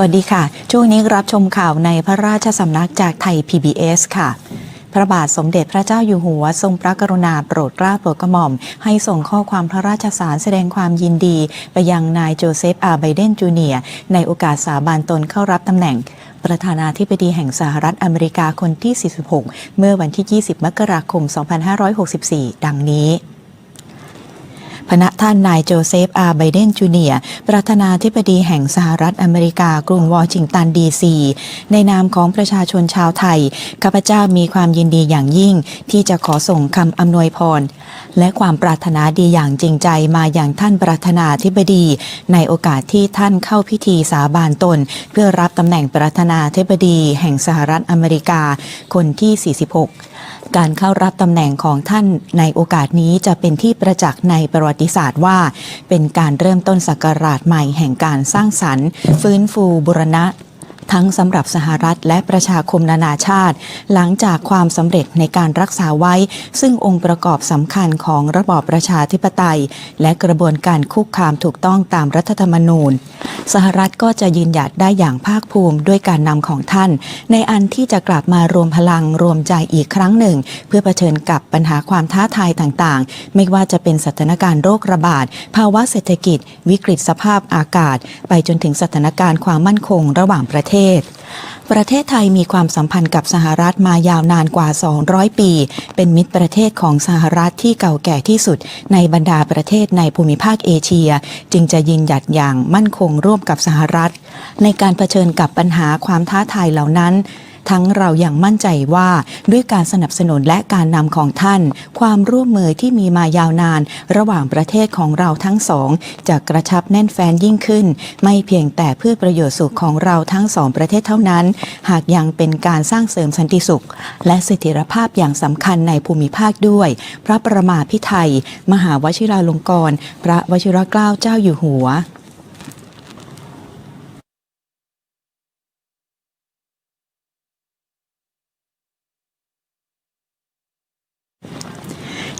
สวัสดีค่ะ ช่วงนี้รับชมข่าวในพระราชสำนักจากไทย PBS ค่ะ พระบาทสมเด็จพระเจ้าอยู่หัว ทรงพระกรุณาโปรดเกล้าโปรดกระหม่อม ให้ส่งข้อความพระราชสารแสดงความยินดี ไปยังนายโจเซฟ อาร์ไบเดนจูเนียร์ในโอกาสสาบานตนเข้ารับตำแหน่งประธานาธิบดีแห่งสหรัฐอเมริกาคนที่ 46 เมื่อวันที่ 20 มกราคม 2564 ดังนี้ พณะท่านนายโจเซฟอาร์ไบเดนจูเนียร์ประธานาธิบดีแห่งสหรัฐอเมริกากรุงวอชิงตันดีซีในนามของประชาชนชาวไทยข้าพเจ้ามีความยินดีอย่างยิ่ง ที่จะขอส่งคำอำนวยพร และความปรารถนาดีอย่างจริงใจมาอย่างท่านประธานาธิบดี ในโอกาสที่ท่านเข้าพิธีสาบานตน เพื่อรับตำแหน่งประธานาธิบดี แห่งสหรัฐอเมริกาคนที่ 46 การเข้ารับตำแหน่งของท่านในโอกาสนี้จะเป็นที่ประจักษ์ในประวัติศาสตร์ว่า เป็นการเริ่มต้นศักราชใหม่แห่งการสร้างสรรค์ ฟื้นฟูบุรณะทั้งสำหรับสหรัฐและประชาคมนานาชาติ หลังจากความสำเร็จในการรักษาไว้ ซึ่งองค์ประกอบสำคัญของระบอบประชาธิปไตย และกระบวนการคุกคามถูกต้องตามรัฐธรรมนูญ สหรัฐก็จะยืนหยัดได้อย่างภาคภูมิด้วยการนำของท่าน ในอันที่จะกลับมารวมพลังรวมใจอีกครั้งหนึ่ง เพื่อเผชิญกับปัญหาความท้าทายต่างๆ ไม่ว่าจะเป็นสถานการณ์โรคระบาด ภาวะเศรษฐกิจ วิกฤตสภาพอากาศ ไปจนถึงสถานการณ์ความมั่นคงระหว่างประเทศประเทศไทยมีความสัมพันธ์กับสหรัฐมายาวนานกว่า 200 ปี เป็นมิตรประเทศของสหรัฐที่เก่าแก่ที่สุด ในบรรดาประเทศในภูมิภาคเอเชีย จึงจะยืนหยัดอย่างมั่นคงร่วมกับสหรัฐ ในการเผชิญกับปัญหาความท้าทายเหล่านั้น ทั้งเราอย่างมั่นใจว่าด้วยการสนับสนุนและการนำของท่าน ความร่วมมือที่มีมายาวนาน ระหว่างประเทศของเราทั้งสอง จะกระชับแน่นแฟนยิ่งขึ้น ไม่เพียงแต่เพื่อประโยชน์สุขของเราทั้งสองประเทศเท่านั้น หากยังเป็นการสร้างเสริมสันติสุข และเสถียรภาพอย่างสำคัญในภูมิภาคด้วย พระประมาพิไทยมหาวชิราลงกรณ์พระวชิรเกล้าเจ้าอยู่หัว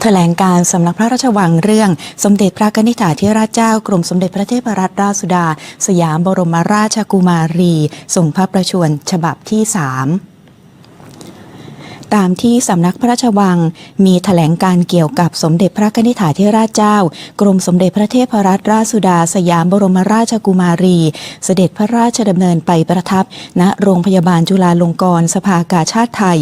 แถลงการสำนักพระราชวังเรื่อง สมเด็จพระนิธิถาธิราชเจ้ากรมสมเด็จพระเทพรัตนราชสุดา สยามบรมราชกุมารีทรงพระประชวรฉบับที่สามตามที่สำนักพระราชวัง มีแถลงการเกี่ยวกับสมเด็จพระนิธิถาธิราชเจ้า กรมสมเด็จพระเทพรัตนราชสุดา สยามบรมราชกุมารี เสด็จพระราชดำเนินไปประทับ ณโรงพยาบาลจุฬาลงกรณ์สภากาชาติไทย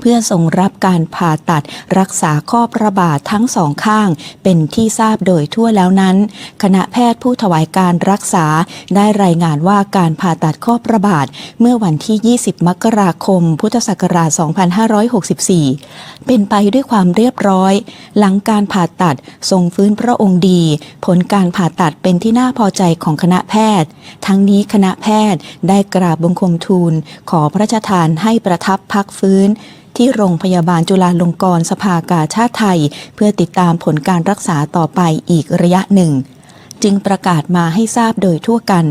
เพื่อทรงรับการผ่าตัดรักษาข้อประบาดทั้งสองข้าง เป็นที่ทราบโดยทั่วแล้วนั้น คณะแพทย์ผู้ถวายการรักษา ได้รายงานว่าการผ่าตัดข้อประบาดเมื่อวันที่ 20 มกราคม พุทธศักราช 2564 เป็นไปด้วยความเรียบร้อย หลังการผ่าตัดทรงฟื้นพระองค์ดี ผลการผ่าตัดเป็นที่น่าพอใจของคณะแพทย์ ทั้งนี้คณะแพทย์ได้กราบบังคมทูล ขอพระราชทานให้ประทับพักฟื้น ที่โรงพยาบาลจุฬาลงกรณ์สภากาชาติไทย เพื่อติดตามผลการรักษาต่อไปอีกระยะหนึ่งจึงประกาศมาให้ทราบโดยทั่วกัน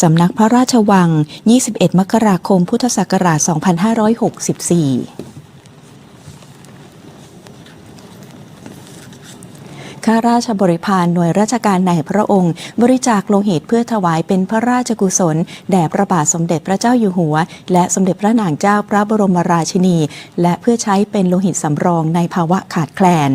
สำนักพระราชวัง 21 มกราคม พุทธศักราช 2564 ข้าราชบริพารหน่วยราชการในพระองค์ บริจาคโลหิตเพื่อถวายเป็นพระราชกุศล แด่พระบาทสมเด็จพระเจ้าอยู่หัว และสมเด็จพระนางเจ้าพระบรมราชินี และเพื่อใช้เป็นโลหิตสำรองในภาวะขาดแคลน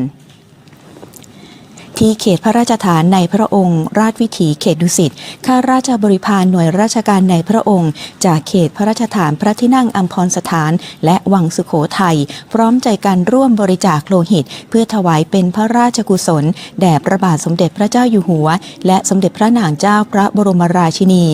ที่เขตพระราชฐานในพระองค์ ราชวิถีเขตดุสิตข้าราชบริพารหน่วยราชการในพระองค์ จากเขตพระราชฐานพระที่นั่งอัมพรสถาน และวังสุโขทัยพร้อมใจกันร่วมบริจาคโลหิต เพื่อถวายเป็นพระราชกุศล แด่พระบาทสมเด็จพระเจ้าอยู่หัว และสมเด็จพระนางเจ้าพระบรมราชินี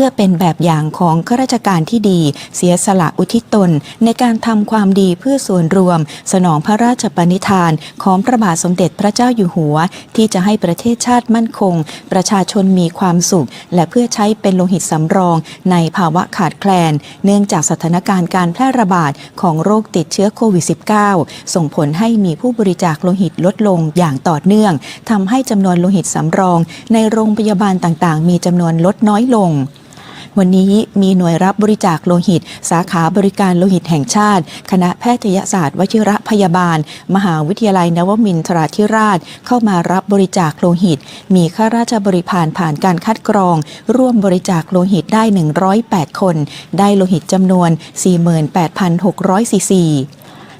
พื่อเป็นแบบอย่างของข้าราชการที่ดี เสียสละอุทิศตน ในการทำความดีเพื่อส่วนรวม สนองพระราชปณิธาน ของพระบาทสมเด็จพระเจ้าอยู่หัว ที่จะให้ประเทศชาติมั่นคง ประชาชนมีความสุข และเพื่อใช้เป็นโลหิตสำรอง ในภาวะขาดแคลน เนื่องจากสถานการณ์การแพร่ระบาดของโรคติดเชื้อโควิด -19 ส่งผลให้มีผู้บริจาคโลหิตลดลงอย่างต่อเนื่องทำให้จำนวนโลหิตสำรอง ในโรงพยาบาลต่างๆ มีจำนวนลดน้อยลง วันนี้มีหน่วยรับบริจาคโลหิต สาขาบริการโลหิตแห่งชาติ คณะแพทยศาสตร์วชิระพยาบาล มหาวิทยาลัยนวมินทราธิราช เข้ามารับบริจาคโลหิต มีข้าราชบริพารผ่านการคัดกรอง ร่วมบริจาคโลหิตได้ 108 คน ได้โลหิตจำนวน 48,600ซีซี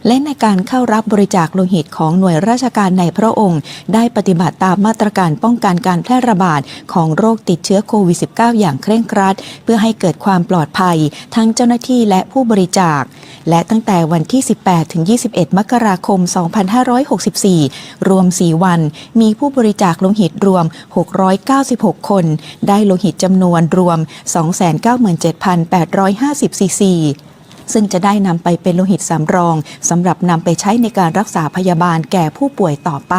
และในการเข้ารับบริจาคโลหิตของหน่วยราชการในพระองค์ ได้ปฏิบัติตามมาตรการป้องกันการแพร่ระบาดของโรคติดเชื้อโควิด -19 อย่างเคร่งครัด เพื่อให้เกิดความปลอดภัย ทั้งเจ้าหน้าที่และผู้บริจาค และตั้งแต่วันที่ 18 ถึง 21 มกราคม 2564 รวม 4 วัน มีผู้บริจาคโลหิตรวม 696 คน ได้โลหิตจำนวนรวม 297,850ซีซี ซึ่งจะได้นำไปเป็นโลหิตสำรองสำหรับนำไปใช้ในการรักษาพยาบาลแก่ผู้ป่วยต่อไป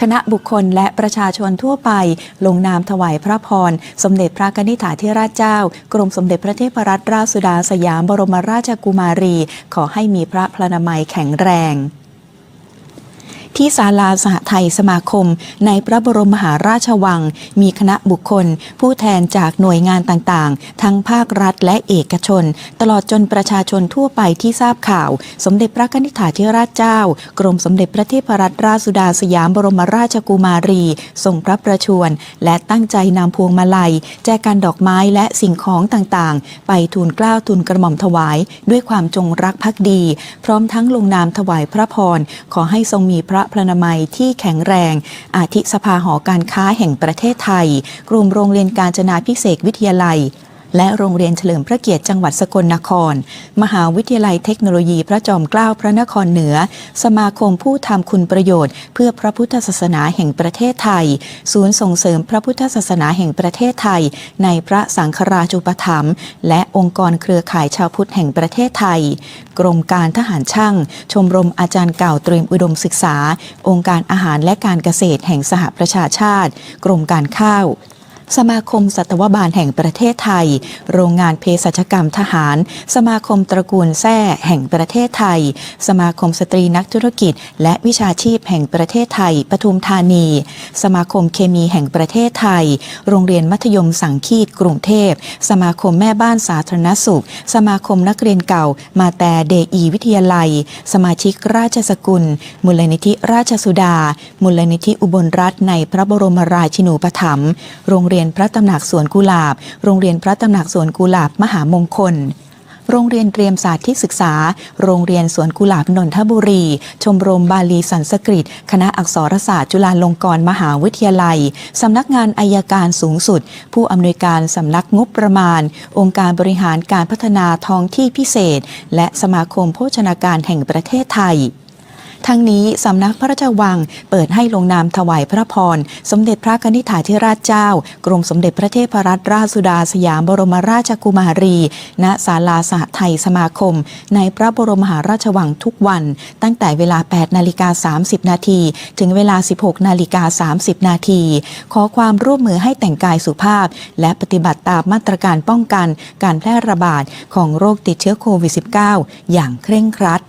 คณะบุคคลและประชาชนทั่วไป ลงนามถวายพระพร สมเด็จพระกนิษฐาธิราชเจ้า กรมสมเด็จพระเทพรัตนราชสุดาสยามบรมราชกุมารี ขอให้มีพระพลานามัยแข็งแรง ที่ศาลาสหไทยสมาคม ในพระบรมมหาราชวัง มีคณะบุคคล ผู้แทนจากหน่วยงานต่างๆ ทั้งภาครัฐและเอกชน ตลอดจนประชาชนทั่วไปที่ทราบข่าว สมเด็จพระนิษฐาธิราชเจ้า กรมสมเด็จพระเทพรัตนราชสุดาสยามบรมราชกุมารีทรงพระประชวรและตั้งใจนำพวงมาลัย แจกันดอกไม้และสิ่งของต่างๆ ไปทูลเกล้าทูลกระหม่อมถวาย ด้วยความจงรักภักดี พร้อมทั้งลงนามถวายพระพร ขอให้ทรงมีพระพลนามัยที่แข็งแรง อาทิสภาหอการค้าแห่งประเทศไทย กลุ่มโรงเรียนการจนาพิเศษวิทยาลัย และโรงเรียนเฉลิมพระเกียรติจังหวัดสกลนคร มหาวิทยาลัยเทคโนโลยีพระจอมเกล้าพระนครเหนือ สมาคมผู้ทำคุณประโยชน์ เพื่อพระพุทธศาสนาแห่งประเทศไทย ศูนย์ส่งเสริมพระพุทธศาสนาแห่งประเทศไทย ในพระสังฆราชูปถัมภ์และองค์กรเครือข่ายชาวพุทธแห่งประเทศไทย กรมการทหารช่าง ชมรมอาจารย์เก่าเตรียมอุดมศึกษา องค์การอาหารและการเกษตรแห่งสหประชาชาติ กรมการข้าว สมาคมสัตวบาลแห่งประเทศไทย โรงงานเภสัชกรรมทหาร สมาคมตระกูลแท้แห่งประเทศไทย สมาคมสตรีนักธุรกิจ และวิชาชีพแห่งประเทศไทย ปทุมธานี สมาคมเคมีแห่งประเทศไทย โรงเรียนมัธยมสังคีตกรุงเทพ สมาคมแม่บ้านสาธารณสุข สมาคมนักเรียนเก่า มาแต่เดอีวิทยาลัย สมาชิกราชสกุล มูลนิธิราชสุดา มูลนิธิอุบลรัฐในพระบรมราชินูปถัมภ์โรงเรียนพระตำหนักสวนกุหลาบ โรงเรียนพระตำหนักสวนกุหลาบมหามงคล โรงเรียนเตรียมศาสตร์ที่ศึกษา โรงเรียนสวนกุหลาบนนทบุรี ชมรมบาลีสันสกฤต คณะอักษรศาสตร์จุฬาลงกรณ์มหาวิทยาลัย สำนักงานอายการสูงสุด ผู้อำนวยการสำนักงบประมาณ องค์การบริหารการพัฒนาท้องที่พิเศษ และสมาคมโภชนาการแห่งประเทศไทย ทั้งนี้สำนักพระราชวังเปิดให้ลงนามถวายพระพร สมเด็จพระกนิษฐาธิราชเจ้า กรมสมเด็จพระเทพรัตนราชสุดาสยามบรมราชกุมารี ณ ศาลาสหไทยสมาคม ในพระบรมมหาราชวังทุกวัน ตั้งแต่เวลา 8 นาฬิกา 30 นาที ถึงเวลา 16 นาฬิกา 30 นาที ขอความร่วมมือให้แต่งกายสุภาพ และปฏิบัติตามมาตรการป้องกัน การแพร่ระบาดของโรคติดเชื้อโควิด -19 อย่างเคร่งครัด